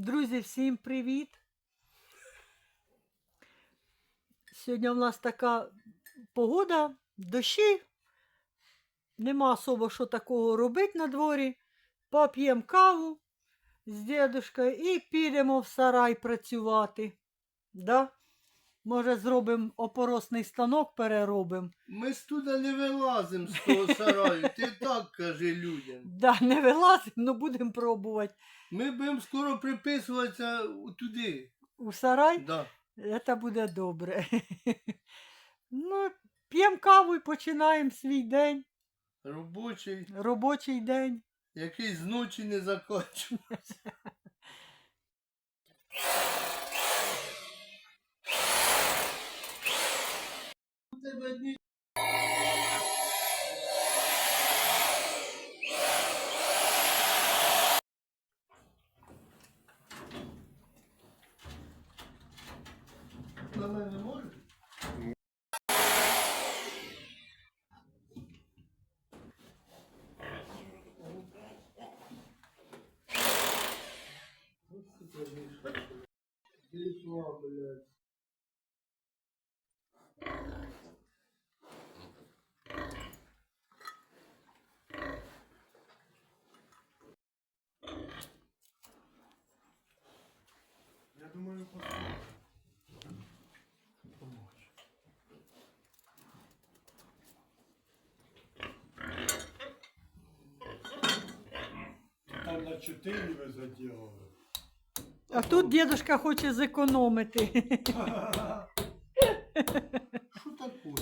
Друзі, всім привіт! Сьогодні в нас така погода, дощі. Нема особо що такого робити на дворі. Поп'ємо каву з дідушкою і підемо в сарай працювати. Да? Може, зробимо опоросний станок, переробимо. Ми з туди не вилазимо з того сараю. Ти так кажи людям. Да, не вилазимо, але будемо пробувати. Ми будемо скоро приписуватися туди. У сарай Да. Це буде добре. Ну, п'ємо каву і починаємо свій день, Робочий, робочий день. який з ночі не закінчується. тебе дні на мене можеш? Пішла, блядь. Я думаю, помочь. Там на 4 ви заділили. А тут дідусь хоче зекономити. Що таке?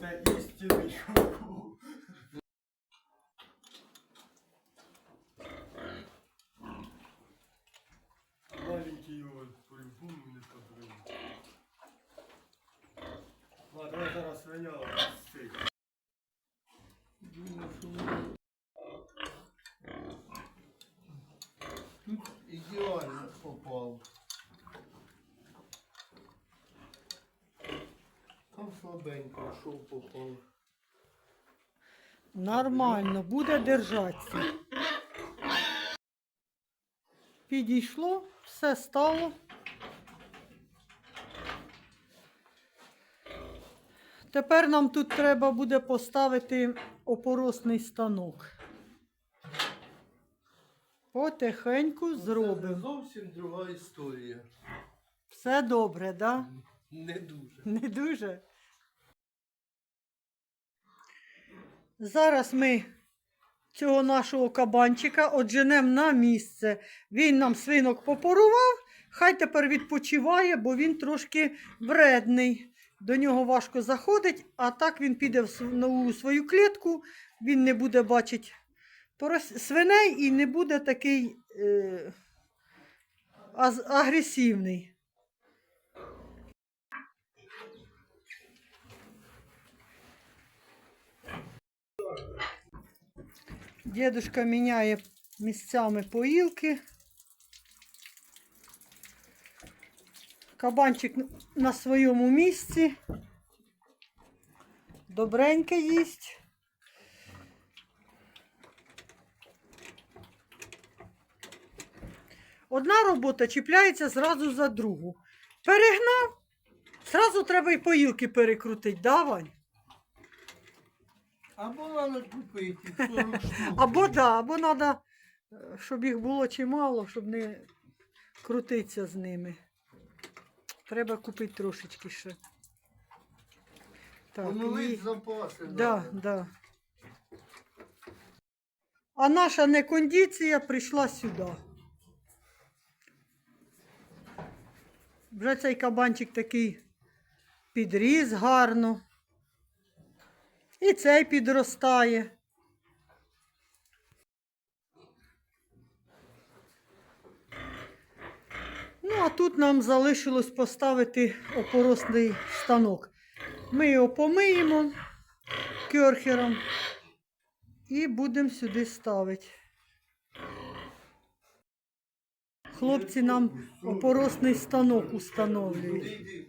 Це істинний шоку. Маленький його по-любому не побрив. Ладно, зараз свиняла сик. Думаю, що воно Тут ідеально попав. Там слабенько шов попав. Нормально, буде держатися. Підійшло, все стало. Тепер нам тут треба буде поставити опоросний станок. Потихеньку Це зробимо. зовсім друга історія. Все добре, так? Да? Не дуже. Не дуже. Зараз ми цього нашого кабанчика одженемо на місце. Він нам свинок попорував, хай тепер відпочиває, бо він трошки вредний. До нього важко заходить, а так він піде в нову свою клітку, він не буде бачити свиней і не буде такий е, агресивний. Дедушка міняє місцями поїлки. Кабанчик на своєму місці. Добреньке їсть. Одна робота чіпляється зразу за другу. Перегнав, зразу треба і поїлки перекрутити, да, Вань? Або треба купити 40 штук. Або да, або треба, щоб їх було чимало, щоб не крутитися з ними. Треба купити трошечки ще. Так, і... запаси. да, надо. да. А наша некондиція прийшла сюди. Вже цей кабанчик такий підріс гарно. І цей підростає. Ну, а тут нам залишилось поставити опоросний станок. Ми його помиємо керхером і будемо сюди ставити. Хлопці нам опоросний станок установлюють.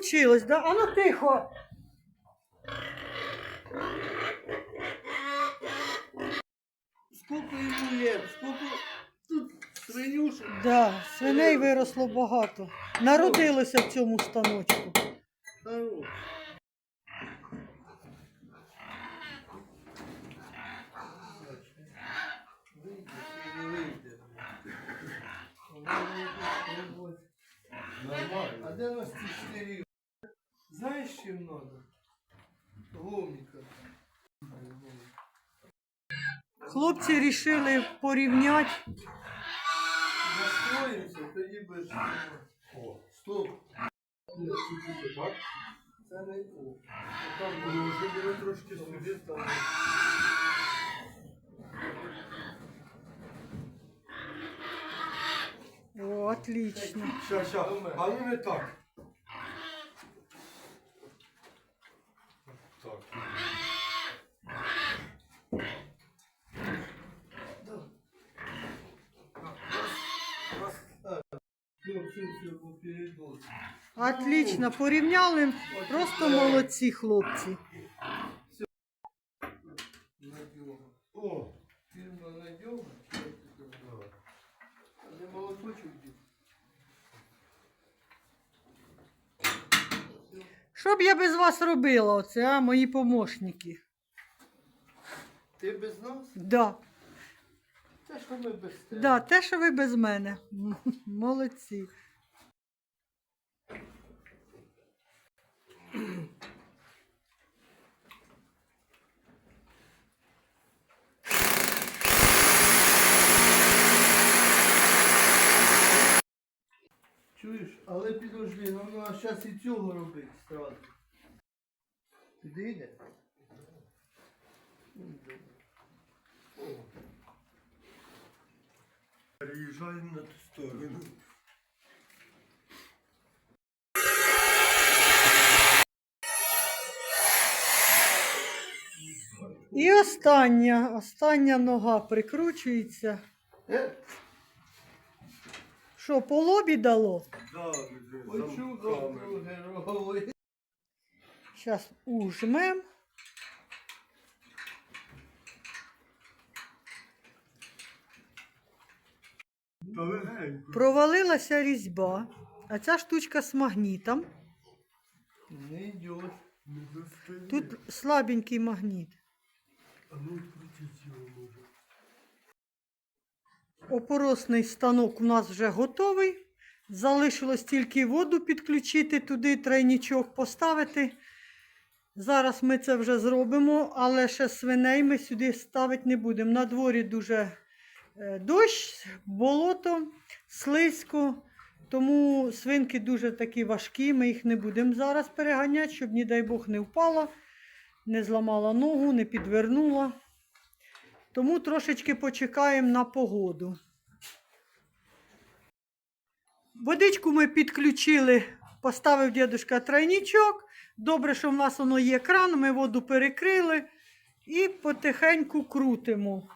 Получилось, да? А ну тихо. Сколько ему лет? Сколько тут свинюшек? Да, свиней виросло багато. Народилося в цьому станочку. Нормально. А де у нас ці чотири? Знаєш, чим надо? Гоміка. Хлопці вирішили порівняти. Настроїмося, тоді без О, Стоп. Це не о. Там було вже було трошки сюди, там. О, отлично. Ща, ща, а ну не. Так. Все, все, все, попередос. Отлично, порівняли. Просто молодці хлопці. О, Фірма надьога. А де молоточок? Що б я без вас робила, оце, а, мої помощники? Ти без нас? Да, Те, що ми без тебе. да, те, що ви без мене. Молодці. Але підожди, нам треба зараз і цього робити сразу. Підійде? Ну, переїжджаємо на ту сторону. І остання, остання нога прикручується. Що, по лобі дало? Герой. Зараз ужмем. Провалилася різьба, а ця штучка з магнітом. Не йде. Тут слабенький магніт. А ну відкрутіть його може. Опоросний станок у нас вже готовий. Залишилось тільки воду підключити туди, тройнічок поставити. Зараз ми це вже зробимо, але ще свиней ми сюди ставити не будемо. На дворі дуже е, дощ, болото, слизько. Тому свинки дуже такі важкі. Ми їх не будемо зараз переганяти, щоб, не дай Бог, не впала, не зламала ногу, не підвернула. Тому трошечки почекаємо на погоду. Водичку ми підключили, поставив дідушка тройничок. Добре, що в нас воно є кран, ми воду перекрили і потихеньку крутимо.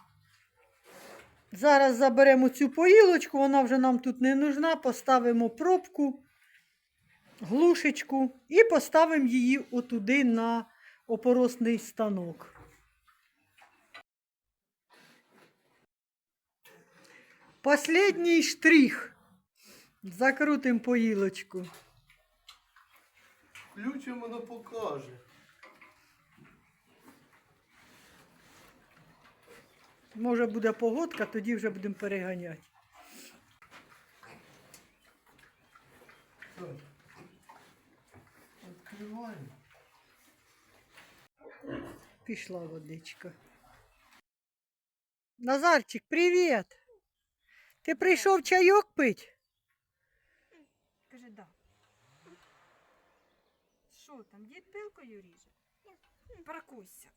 Зараз заберемо цю поїлочку, вона вже нам тут не нужна. Поставимо пробку, глушечку і поставимо її отуди на опоросний станок. Последній штрих. Закрутимо поїлочку. Включимо, воно покаже. Може буде погодка, тоді вже будемо переганяти. Так. Відкриваємо. Пішла водичка. Назарчик, привіт! Ти прийшов чайок пить? Каже, да. Що там, дід пилкою ріже? Паркуйся.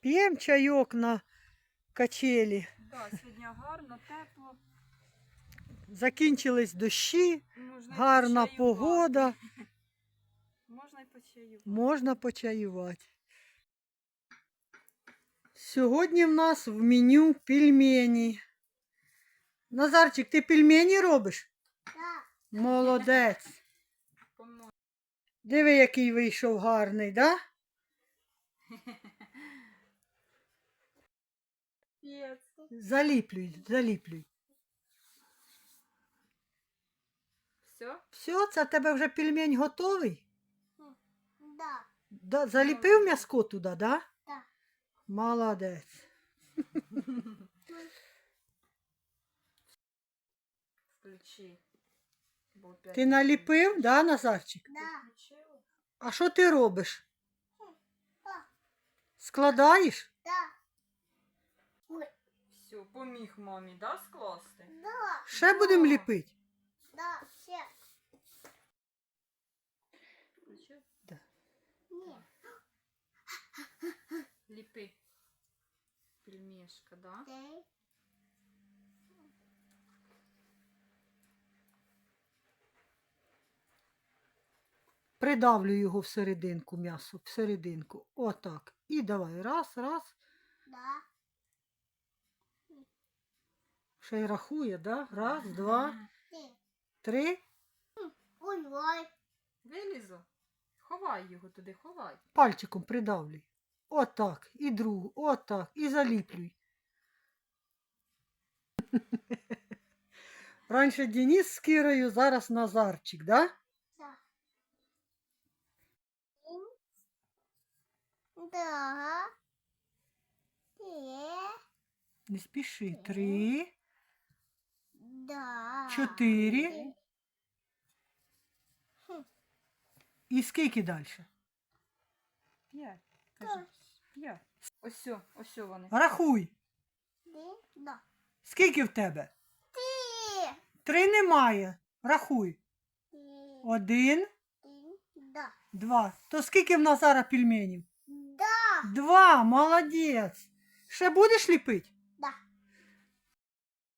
П'ємо чайок на качелі. Да, сьогодні гарно, тепло. Закінчились дощі, Можна гарна почаювати. погода, Можна й почаювати. можна почаювати. Сьогодні в нас в меню пельмені. Назарчик, ти пельмені робиш? Так. Молодець. Диви, який вийшов гарний, да? Заліплюй, заліплюй. Все? Все, це в тебе вже пельмень готовий? Да, Да, заліпив м'яско туди, да? Да. Молодець. Бо опять Ти наліпив, да, Назарчик? да, Включила? А що ти робиш? Складаєш? да, Все, поміг мамі, да, скласти? да, Ще будемо ліпити? да, все, Включив? ні, Ліпи. Пельмешка, да? ти, Придавлю його всерединку м'ясо, всерединку. Отак. І давай. Раз, раз. да, Ще й рахує, да? Раз, два, три. ой, ой, Вилізу. Ховай його туди, ховай. Пальчиком придавлюй. Отак. І другу. Отак. І заліплюй. Раніше Денис з Кирою, зараз Назарчик, да, да, ти, Не спіши. Три, да, чотири. І скільки далі? П'ять. Кажи. П'ять. Ось, ось вони. Рахуй. ти, да, Скільки в тебе? ти, Три немає. Рахуй. Один, ти, да, два. То скільки в Назара пельменів? Два, молодець. Ще будеш ліпити?